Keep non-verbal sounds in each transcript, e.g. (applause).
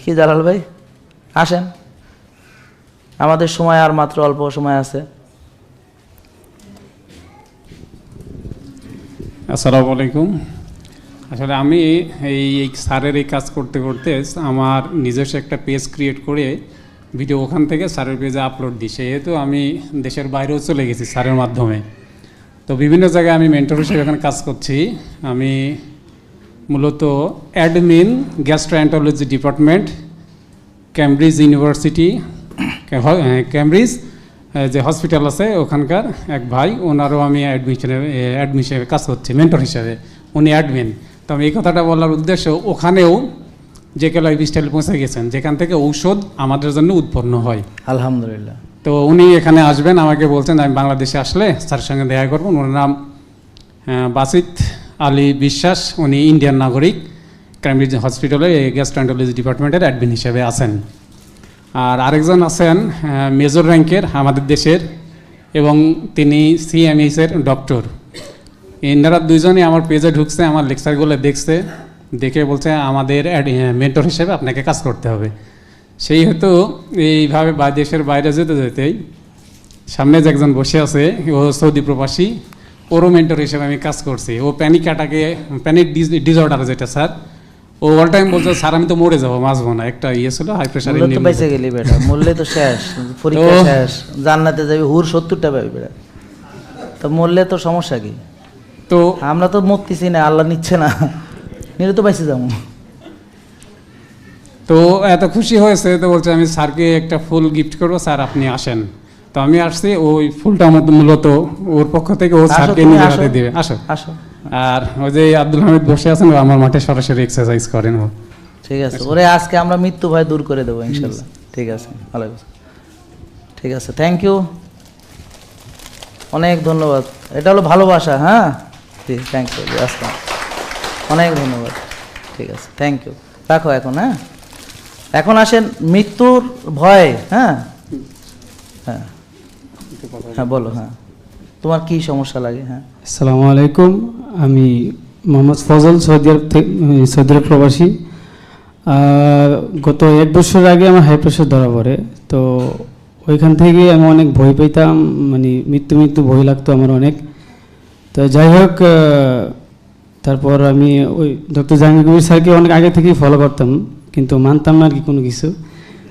কি জালাল ভাই? আসেন। আমাদের সময় আর মাত্র অল্প সময় আছে। আসসালামু আলাইকুম। আসলে আমি এই এই স্যারের এই কাজ করতে করতে আমার নিজস্ব একটা পেজ ক্রিয়েট করে ভিডিও ওখান থেকে স্যারের পেজে আপলোড দিই। সেহেতু আমি দেশের বাইরেও চলে গেছি স্যারের মাধ্যমে। তো বিভিন্ন জায়গায় আমি মেন্টর হিসেবে এখানে কাজ করছি। আমি মূলত admin gastroenterology department Cambridge university Cambridge যে হসপিটাল আছে ওখানকার এক ভাই ওনারও আমি অ্যাডমিশনে অ্যাডমিশনে কাজ করছি মেন্টর হিসাবে উনি অ্যাডমিন। তো আমি এই কথাটা বলার উদ্দেশ্য ওখানেও যে কেউ লাইফ স্টাইল পৌঁছে গেছেন যেখান থেকে ঔষধ আমাদের জন্য উৎপন্ন হয়। আলহামদুলিল্লাহ। তো উনি এখানে আসবেন আমাকে বলছেন আমি বাংলাদেশে আসলে স্যারের সঙ্গে দেখা করব ওনার নাম বাসিত আলী বিশ্বাস, উনি ইন্ডিয়ান নাগরিক ক্যামব্রিজ হসপিটালে গ্যাস্ট্রান্টোলজি ডিপার্টমেন্টের অ্যাডমিন হিসেবে আছেন। আর আরেকজন আছেন মেজর র্যাঙ্কের আমাদের দেশের, এবং তিনি সিএমএসের ডক্টর এনারা দুইজনই আমার পেজে ঢুকছে, আমার লেকচারগুলো দেখছে, দেখে বলছে আমাদের মেন্টর হিসেবে আপনাকে কাজ করতে হবে। সেই হেতু এইভাবে বা, দেশের বাইরে যেতে যেতেই সামনে যে একজন বসে আছে, ও সৌদি প্রবাসী ওরও মেন্টর হিসেবে আমি কাজ করছি। ও প্যানিক অ্যাটাকে প্যানিক ডিসঅর্ডার যেটা স্যার ও অল টাইম বলছে স্যার আমি তো মরে যাব বাঁচবো না। একটা ইয়ে ছিল হাই প্রেশার মূল্য তো বেঁচে গেলি বেটা মূল্যে তো শেষ পরীক্ষা শেষ জান্নাতে যাবি হুর সত্তরটা পাবি বেটা। তো মরলে তো সমস্যা কি? তো আমরা তো মরতেছি না আল্লাহ নিচ্ছে না নিলে তো পাইছে যাব। তো এত খুশি হয়েছে তো বলছে আমি স্যারকে একটা ফুল গিফট করব স্যার আপনি আসেন। তো আমি আসছি ওই ফুলটা মূলত- মূলত ওর পক্ষ থেকে ও স্যারকে নিজে আসো। হাতে দিবে। আসো আসো। আর ওই যে আব্দুল হামিদ বসে আছেন আমার মাঠে সরাসরি এক্সারসাইজ করেন ও। ঠিক আছে ওরে আজকে আমরা মৃত্যু ভয় দূর করে দেবো ইনশাল্লাহ। ঠিক আছে ভালো ঠিক আছে থ্যাংক ইউ অনেক ধন্যবাদ। এটা হলো ভালোবাসা হ্যাঁ? ঠিক থ্যাংক ইউ আসলাম। অনেক ধন্যবাদ। ঠিক আছে থ্যাংক ইউ রাখো এখন হ্যাঁ? এখন আসেন মৃত্যুর ভয় হ্যাঁ? হ্যাঁ। হ্যাঁ বলো হ্যাঁ। তোমার কি সমস্যা লাগে? হ্যাঁ। আসসালামু আলাইকুম। আমি Mohammad Fazal Saudi Arab Saudi Arab প্রবাসী। গত এক বছর আগে আমার হাই প্রেশার ধরা পড়ে। তো ওইখান থেকে আমি অনেক ভয় পেতাম মানে মৃত্যু মৃত্যু ভয় লাগতো আমার অনেক। তো যাই হোক তারপর আমি ওই ডক্টর জাহাঙ্গীর কবির স্যারকে অনেক আগে থেকেই ফলো করতাম কিন্তু মানতাম না আর কি কোনো কিছু।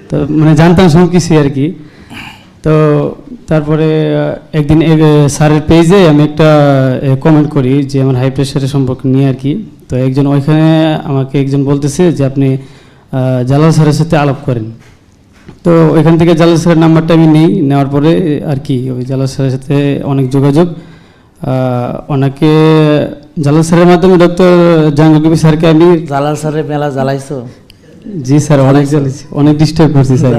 তো মানে জানতাম সব কিছু আর কি। তো তারপরে একদিন স্যারের পেজে আমি একটা কমেন্ট করি যে আমার হাই প্রেশারের সম্পর্ক নিয়ে আর কি। তো একজন ওইখানে আমাকে একজন বলতেছে যে আপনি জালাল স্যারের সাথে আলাপ করেন। তো ওইখান থেকে জালাল স্যারের নাম্বারটা আমি নেই, নেওয়ার পরে আর কি, ওই জালাল স্যারের সাথে অনেক যোগাযোগ। ওনাকে, জালাল স্যারের মাধ্যমে ডক্টর জাহাঙ্গীর স্যারকে আমি জালাল স্যারের মেলা জ্বালাইছো? জি স্যার অনেক জ্বালিয়েছি অনেক ডিস্টার্ব করছি স্যার।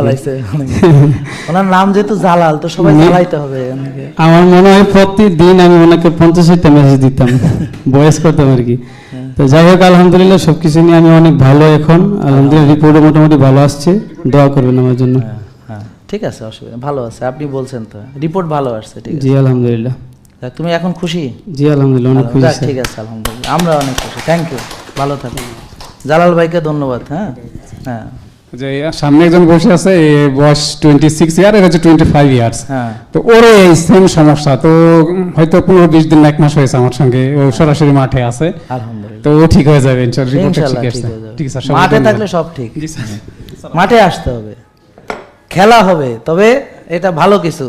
ওনার নাম যেহেতু জালাল তো সবাই জ্বালাইতে হবে আমার মনে হয় প্রতিদিন আমি ওনাকে পঞ্চাশ ষাটটা মেসেজ দিতাম। (laughs) বয়স করতাম আর কি। তো যাই হোক আলহামদুলিল্লাহ সব কিছু নিয়ে আমি অনেক ভালো এখন। আলহামদুলিল্লাহ রিপোর্টও মোটামুটি ভালো আসছে। দোয়া করবেন আমার জন্য। হ্যাঁ, হ্যাঁ। ঠিক আছে অসুবিধা ভালো আছে আপনি বলছেন তো। রিপোর্ট ভালো আসছে ঠিক আছে। জি আলহামদুলিল্লাহ। তুমি এখন খুশি? জি আলহামদুলিল্লাহ অনেক খুশি ঠিক আছে আলহামদুলিল্লাহ। আমরা অনেক খুশি। থ্যাংক ইউ ভালো থাকুন জালাল ভাইকে ধন্যবাদ হ্যাঁ? হ্যাঁ। যে সামনে একজন বসে আছে বয়স টোয়েন্টি সিক্স ইয়ার এর হচ্ছে টোয়েন্টি ফাইভ ইয়ার্স তো ওরও এই সেম সমস্যা তো হয়তো পনেরো বিশ দিন এক মাস হয়েছে আমার সঙ্গে ও সরাসরি মাঠে আছে। তো ও ঠিক হয়ে যাবে ঠিক মাঠে থাকলে সব ঠিক। মাঠে আসতে হবে। খেলা হবে তবে এটা ভালো কিছু।